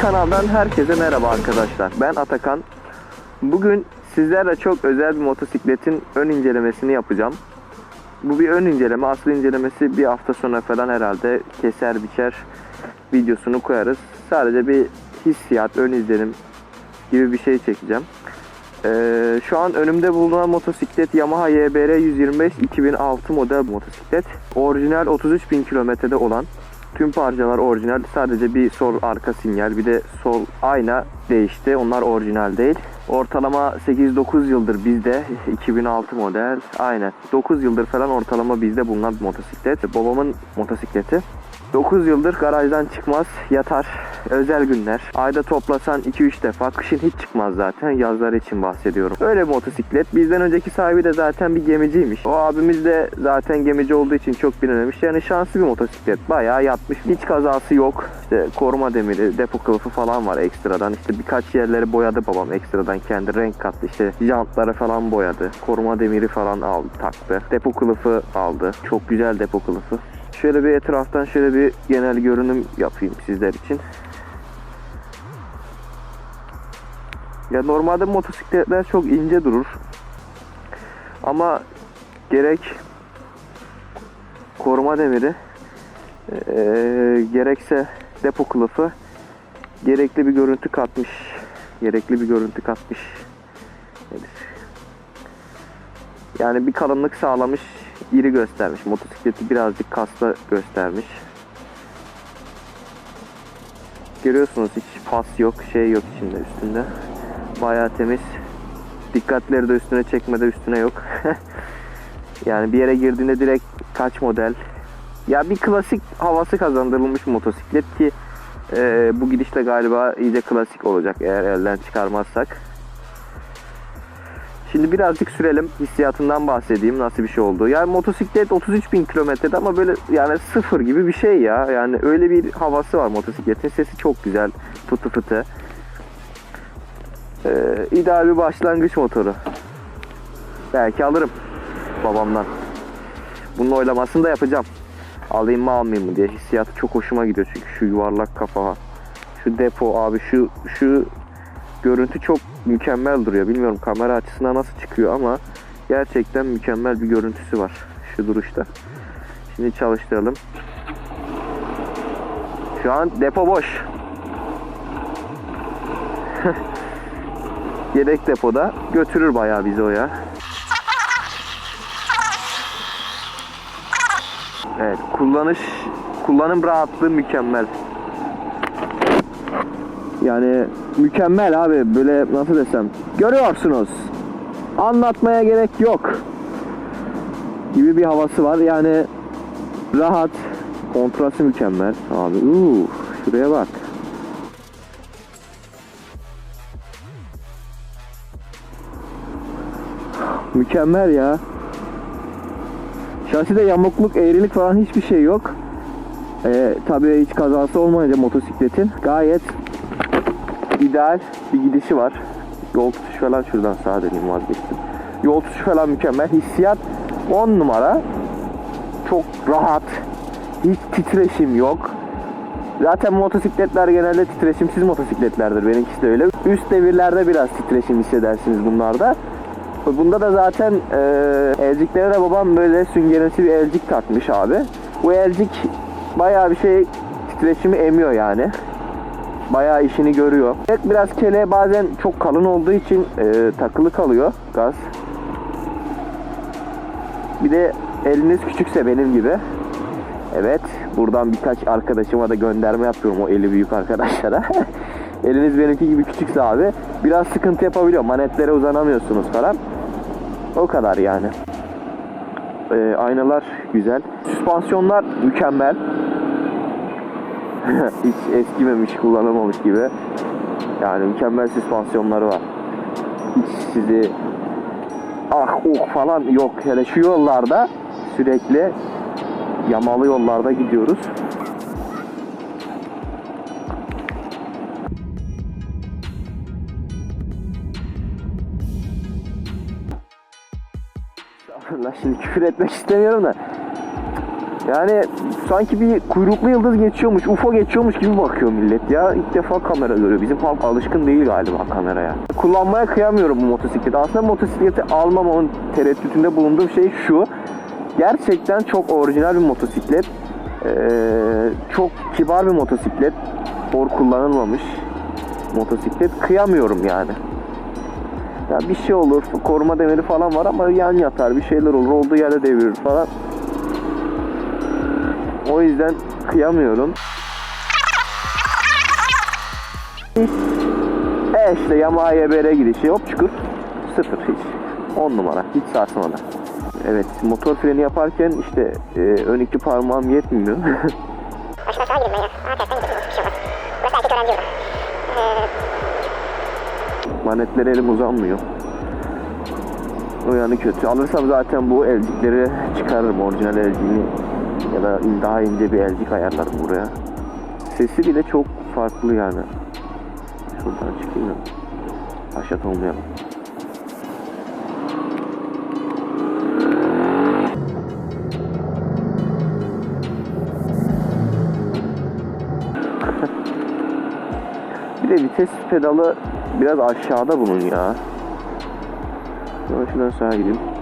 kanaldan herkese merhaba arkadaşlar. Ben Atakan. Bugün sizlerle çok özel bir motosikletin ön incelemesini yapacağım. Bu bir ön inceleme. Aslı incelemesi bir hafta sonra falan herhalde keser biçer videosunu koyarız. Sadece bir hissiyat, ön izlenim gibi bir şey çekeceğim. Ee, şu an önümde bulunan motosiklet Yamaha YBR 125 2006 model motosiklet. Orijinal 33.000 kilometrede olan tüm parçalar orijinal. Sadece bir sol arka sinyal bir de sol ayna değişti. Onlar orijinal değil. Ortalama 8-9 yıldır bizde 2006 model. Aynen. 9 yıldır falan ortalama bizde bulunan bir motosiklet. Babamın motosikleti. 9 yıldır garajdan çıkmaz, yatar. Özel günler. Ayda toplasan 2-3 defa. Kışın hiç çıkmaz zaten. Yazlar için bahsediyorum. Öyle bir motosiklet. Bizden önceki sahibi de zaten bir gemiciymiş. O abimiz de zaten gemici olduğu için çok bilinmemiş. Yani şanslı bir motosiklet. Bayağı yatmış. Hiç kazası yok. İşte koruma demiri, depo kılıfı falan var ekstradan. İşte birkaç yerleri boyadı babam ekstradan. Kendi renk kattı. İşte jantları falan boyadı. Koruma demiri falan aldı, taktı. Depo kılıfı aldı. Çok güzel depo kılıfı. Şöyle bir etraftan şöyle bir genel görünüm yapayım sizler için. Ya normalde motosikletler çok ince durur. Ama gerek koruma demiri eee, gerekse depo kılıfı gerekli bir görüntü katmış. Gerekli bir görüntü katmış. Yani bir kalınlık sağlamış, iri göstermiş. Motosikleti birazcık kaslı göstermiş. Görüyorsunuz hiç pas yok, şey yok içinde üstünde. Bayağı temiz. Dikkatleri de üstüne çekmede üstüne yok. yani bir yere girdiğinde direkt kaç model. Ya bir klasik havası kazandırılmış motosiklet ki e, bu gidişle galiba iyice klasik olacak eğer elden çıkarmazsak. Şimdi birazcık sürelim. Hissiyatından bahsedeyim nasıl bir şey oldu. Yani motosiklet 33 bin kilometrede ama böyle yani sıfır gibi bir şey ya. Yani öyle bir havası var motosikletin. Sesi çok güzel. Fıtı fıtı. Ee, ideal bir başlangıç motoru. Belki alırım babamdan. Bunun oylamasını da yapacağım. Alayım mı almayayım mı diye. Hissiyatı çok hoşuma gidiyor çünkü şu yuvarlak kafa. Şu depo abi şu şu görüntü çok mükemmel duruyor. Bilmiyorum kamera açısına nasıl çıkıyor ama gerçekten mükemmel bir görüntüsü var şu duruşta. Şimdi çalıştıralım. Şu an depo boş. Yedek depoda götürür bayağı bizi o ya. Evet, kullanış kullanım rahatlığı mükemmel. Yani mükemmel abi böyle nasıl desem. Görüyorsunuz. Anlatmaya gerek yok. Gibi bir havası var. Yani rahat. Kontrası mükemmel. Abi uuu şuraya bak. Mükemmel ya. Şaside yamukluk, eğrilik falan hiçbir şey yok. Ee, tabii hiç kazası olmayınca motosikletin gayet ideal bir gidişi var. Yol tutuşu falan şuradan sağa döneyim vazgeçtim. Yol tutuşu falan mükemmel. Hissiyat 10 numara. Çok rahat. Hiç titreşim yok. Zaten motosikletler genelde titreşimsiz motosikletlerdir. Benimkisi de öyle. Üst devirlerde biraz titreşim hissedersiniz bunlarda. Bunda da zaten e, elciklere de babam böyle süngerimsi bir elcik takmış abi. Bu elcik bayağı bir şey titreşimi emiyor yani bayağı işini görüyor. Evet, biraz kele bazen çok kalın olduğu için e, takılı kalıyor gaz. Bir de eliniz küçükse benim gibi. Evet buradan birkaç arkadaşıma da gönderme yapıyorum o eli büyük arkadaşlara. Eliniz benimki gibi küçükse abi biraz sıkıntı yapabiliyor. Manetlere uzanamıyorsunuz falan. O kadar yani. E, aynalar güzel. Süspansiyonlar mükemmel. Hiç eskimemiş, kullanılmamış gibi. Yani mükemmel süspansiyonları var. Hiç sizi ah oh falan yok. Hele şu yollarda sürekli yamalı yollarda gidiyoruz. Estağfurullah, Şimdi küfür etmek istemiyorum da Yani sanki bir kuyruklu yıldız geçiyormuş, UFO geçiyormuş gibi bakıyor millet ya. İlk defa kamera görüyor. Bizim halk alışkın değil galiba kameraya. Kullanmaya kıyamıyorum bu motosikleti. Aslında motosikleti almamamın tereddütünde bulunduğum şey şu. Gerçekten çok orijinal bir motosiklet. Ee, çok kibar bir motosiklet. Spor kullanılmamış motosiklet. Kıyamıyorum yani. Ya bir şey olur, koruma demiri falan var ama yan yatar, bir şeyler olur, olduğu yerde devirir falan. O yüzden kıyamıyorum. E işte Yamaha YBR gidişi hop çukur. Sıfır hiç. 10 numara. Hiç sarsmadan. Evet motor freni yaparken işte e, ön iki parmağım yetmiyor. Başına sağa girin ben ya. Aa tersten gidiyorsunuz. Bir şey olmaz. Burası erkek öğrenci yolu. Ee, Manetlere elim uzanmıyor. O yanı kötü. Alırsam zaten bu elcikleri çıkarırım. Orijinal elciğini ya da daha ince bir elcik ayarlarım buraya. Sesi bile çok farklı yani. Şuradan çıkayım da. Haşat olmayalım. Bir de vites pedalı biraz aşağıda bunun ya. Ben şuradan sağa gideyim.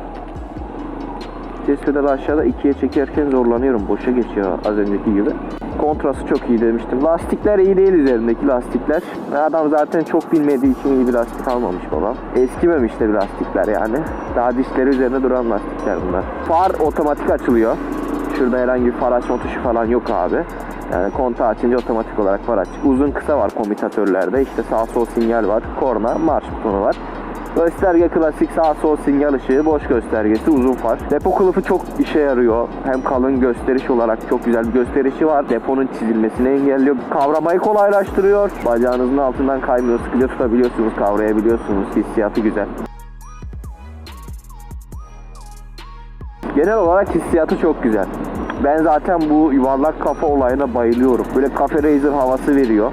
Vites pedalı aşağıda ikiye çekerken zorlanıyorum. Boşa geçiyor az önceki gibi. Kontrası çok iyi demiştim. Lastikler iyi değil üzerindeki lastikler. Adam zaten çok bilmediği için iyi bir lastik almamış babam. Eskimemiş de bir lastikler yani. Daha dişleri üzerinde duran lastikler bunlar. Far otomatik açılıyor. Şurada herhangi bir far açma tuşu falan yok abi. Yani kontağı açınca otomatik olarak far açık. Uzun kısa var komutatörlerde. İşte sağ sol sinyal var. Korna, marş butonu var. Gösterge klasik sağ sol sinyal ışığı, boş göstergesi, uzun far. Depo kılıfı çok işe yarıyor. Hem kalın gösteriş olarak çok güzel bir gösterişi var. Deponun çizilmesini engelliyor. Kavramayı kolaylaştırıyor. Bacağınızın altından kaymıyor. Sıkıca tutabiliyorsunuz, kavrayabiliyorsunuz. Hissiyatı güzel. Genel olarak hissiyatı çok güzel. Ben zaten bu yuvarlak kafa olayına bayılıyorum. Böyle kafe racer havası veriyor.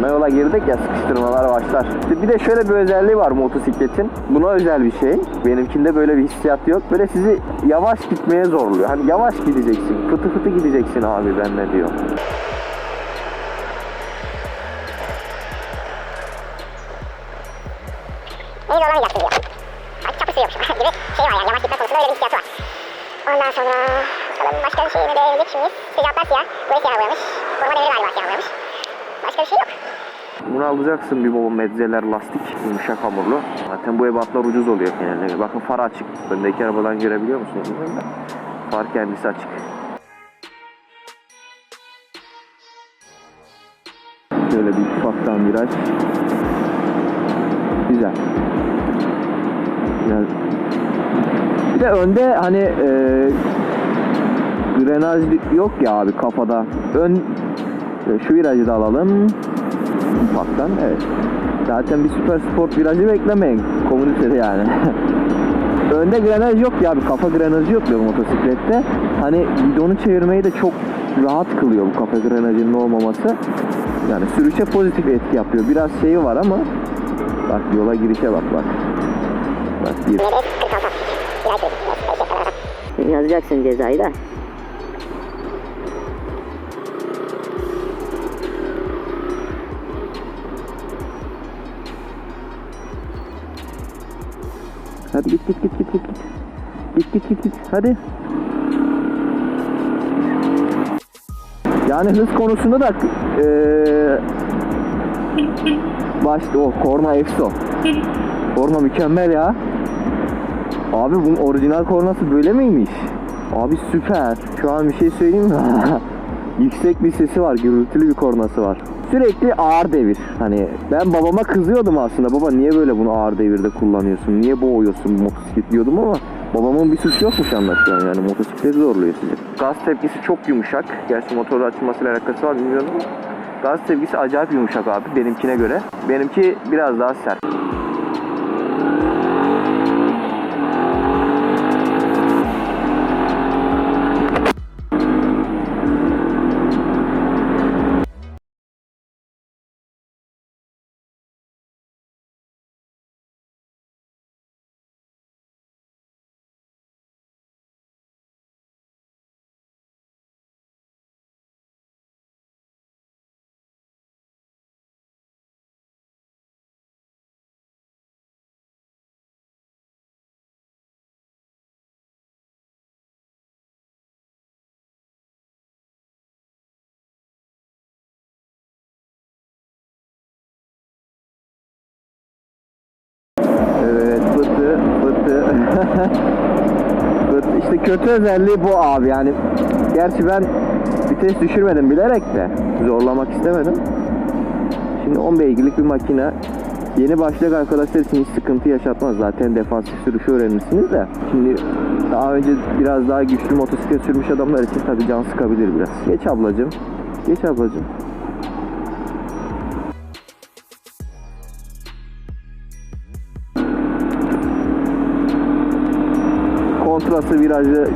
Ana yola girdik ya sıkıştırmalar başlar. Bir de şöyle bir özelliği var motosikletin. Buna özel bir şey. Benimkinde böyle bir hissiyat yok. Böyle sizi yavaş gitmeye zorluyor. Hani yavaş gideceksin. Fıtı fıtı gideceksin abi benle diyor. Alacaksın bir baba medzeler lastik yumuşak hamurlu. Zaten bu ebatlar ucuz oluyor genelde. Bakın far açık. Öndeki arabadan görebiliyor musunuz. Far kendisi açık. Şöyle bir ufaktan viraj. Güzel. Güzel. Bir de önde hani e, grenaj yok ya abi kafada. Ön şu virajı da alalım. Ufaktan evet. Zaten bir süper sport virajı beklemeyin. Komünitede yani. Önde grenaj yok ya bir kafa grenajı yok diyor motosiklette. Hani bidonu çevirmeyi de çok rahat kılıyor bu kafa grenajının olmaması. Yani sürüşe pozitif etki yapıyor. Biraz şeyi var ama bak yola girişe bak bak. Bak bir. Yine de 46 Biraz dedik. Biraz kadar. Yazacaksın cezayı da. Hadi git git git git git. Git git git git. Hadi. Yani hız konusunda da eee başta o korna EFSO. Korna mükemmel ya. Abi bunun orijinal kornası böyle miymiş? Abi süper. Şu an bir şey söyleyeyim mi? Yüksek bir sesi var, gürültülü bir kornası var. Sürekli ağır devir. Hani ben babama kızıyordum aslında. Baba niye böyle bunu ağır devirde kullanıyorsun? Niye boğuyorsun motosiklet diyordum ama babamın bir suçu yokmuş anlaşılan yani motosiklet zorluyor sizi. Gaz tepkisi çok yumuşak. Gerçi motor açılmasıyla alakası var bilmiyorum ama gaz tepkisi acayip yumuşak abi benimkine göre. Benimki biraz daha sert. Kötü özelliği bu abi yani. Gerçi ben vites düşürmedim bilerek de zorlamak istemedim. Şimdi 10 beygirlik bir makine. Yeni başlayacak arkadaşlar için hiç sıkıntı yaşatmaz. Zaten defansif sürüşü öğrenirsiniz de. Şimdi daha önce biraz daha güçlü motosiklet sürmüş adamlar için tabii can sıkabilir biraz. Geç ablacım. Geç ablacım. Kontrası virajı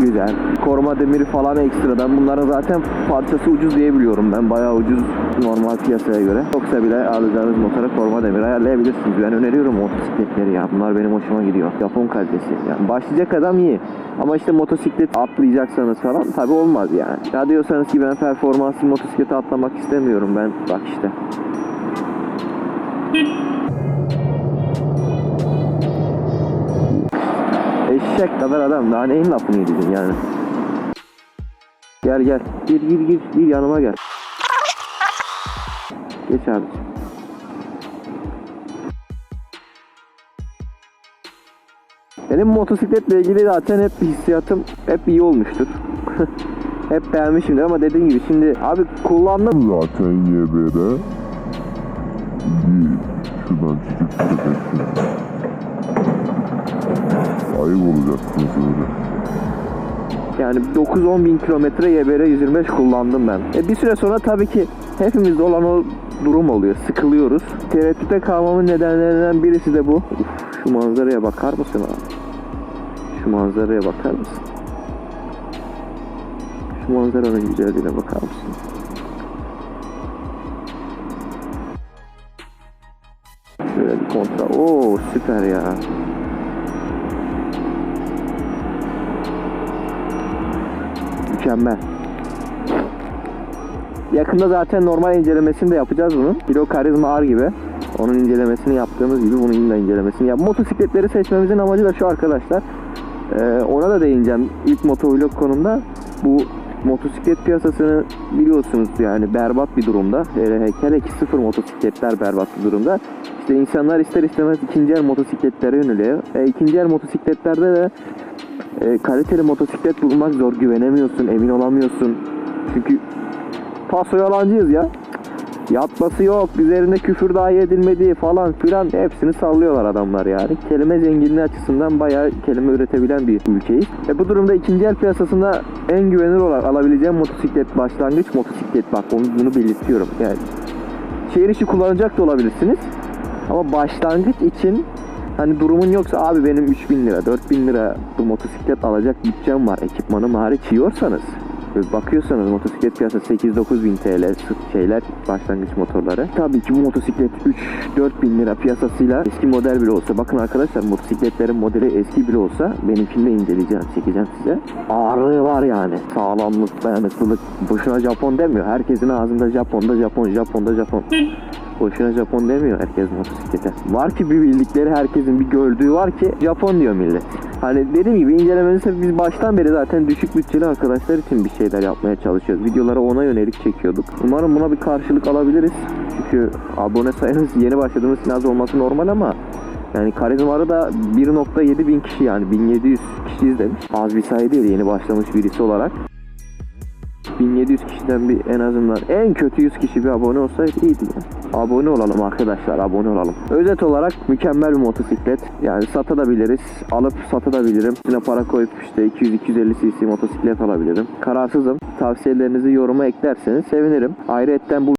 güzel. Koruma demiri falan ekstradan. Bunların zaten parçası ucuz diye biliyorum ben. Bayağı ucuz normal piyasaya göre. Yoksa bile alacağınız motora koruma demiri ayarlayabilirsiniz. Ben öneriyorum motosikletleri ya. Bunlar benim hoşuma gidiyor. Japon kalitesi. Yani başlayacak adam iyi. Ama işte motosiklet atlayacaksanız falan tabi olmaz yani. Ya diyorsanız ki ben performanslı motosiklete atlamak istemiyorum ben. Bak işte. Eşek kadar adam daha neyin lafını yedin yani. Gel gel. Gir gir gir gir yanıma gel. Geç abi. Benim motosikletle ilgili zaten hep hissiyatım hep iyi olmuştur. hep beğenmişimdir ama dediğim gibi şimdi abi kullandım Zaten YB'de şuradan çıkacaksın. Ayıp olacaksınız öyle. Yani 9-10 bin kilometre YBR 125 kullandım ben. E bir süre sonra tabii ki hepimizde olan o durum oluyor. Sıkılıyoruz. Tereddüte kalmamın nedenlerinden birisi de bu. Uf, şu manzaraya bakar mısın abi? Şu manzaraya bakar mısın? Şu manzaranın güzelliğine bakar mısın? Şöyle bir kontra. Oo süper ya. Mükemmel. Yakında zaten normal incelemesini de yapacağız bunun. Kilo Karizma R gibi. Onun incelemesini yaptığımız gibi bunun da incelemesini yap. Motosikletleri seçmemizin amacı da şu arkadaşlar. Ee, ona da değineceğim ilk motovlog konumda. Bu motosiklet piyasasını biliyorsunuz yani berbat bir durumda. Hele, hele ki sıfır motosikletler berbat bir durumda. İşte insanlar ister istemez ikinci el motosikletlere yöneliyor. E, ikinci el motosikletlerde de e, kaliteli motosiklet bulmak zor. Güvenemiyorsun, emin olamıyorsun. Çünkü paso yalancıyız ya. Yatması yok, üzerinde küfür dahi edilmediği falan filan hepsini sallıyorlar adamlar yani. Kelime zenginliği açısından bayağı kelime üretebilen bir ülkeyiz. E bu durumda ikinci el piyasasında en güvenilir olarak alabileceğim motosiklet başlangıç motosiklet bak onu bunu belirtiyorum. Yani şehir içi kullanacak da olabilirsiniz. Ama başlangıç için hani durumun yoksa abi benim 3000 lira 4000 lira bu motosiklet alacak bütçem var ekipmanım hariç yiyorsanız Böyle bakıyorsanız motosiklet piyasası 8-9 bin TL şeyler başlangıç motorları. Tabii ki bu motosiklet 3-4 bin lira piyasasıyla eski model bile olsa bakın arkadaşlar motosikletlerin modeli eski bile olsa benimkini de inceleyeceğim çekeceğim size. Ağırlığı var yani. Sağlamlık, dayanıklılık. Boşuna Japon demiyor. Herkesin ağzında Japon'da Japon, Japon'da Japon. Boşuna Japon demiyor herkes motosiklete. Var ki bir bildikleri herkesin bir gördüğü var ki Japon diyor millet. Hani dediğim gibi incelemesi biz baştan beri zaten düşük bütçeli arkadaşlar için bir şeyler yapmaya çalışıyoruz. Videoları ona yönelik çekiyorduk. Umarım buna bir karşılık alabiliriz. Çünkü abone sayımız yeni başladığımız için az olması normal ama yani karizmarı da 1.7 bin kişi yani 1700 kişi izlemiş. Az bir sayı değil yeni başlamış birisi olarak. 1700 kişiden bir en azından en kötü 100 kişi bir abone olsaydı iyiydi ya. Abone olalım arkadaşlar abone olalım. Özet olarak mükemmel bir motosiklet. Yani satabiliriz. Alıp satabilirim. Üstüne para koyup işte 200-250 cc motosiklet alabilirim. Kararsızım. Tavsiyelerinizi yoruma eklerseniz sevinirim. Ayrıca bu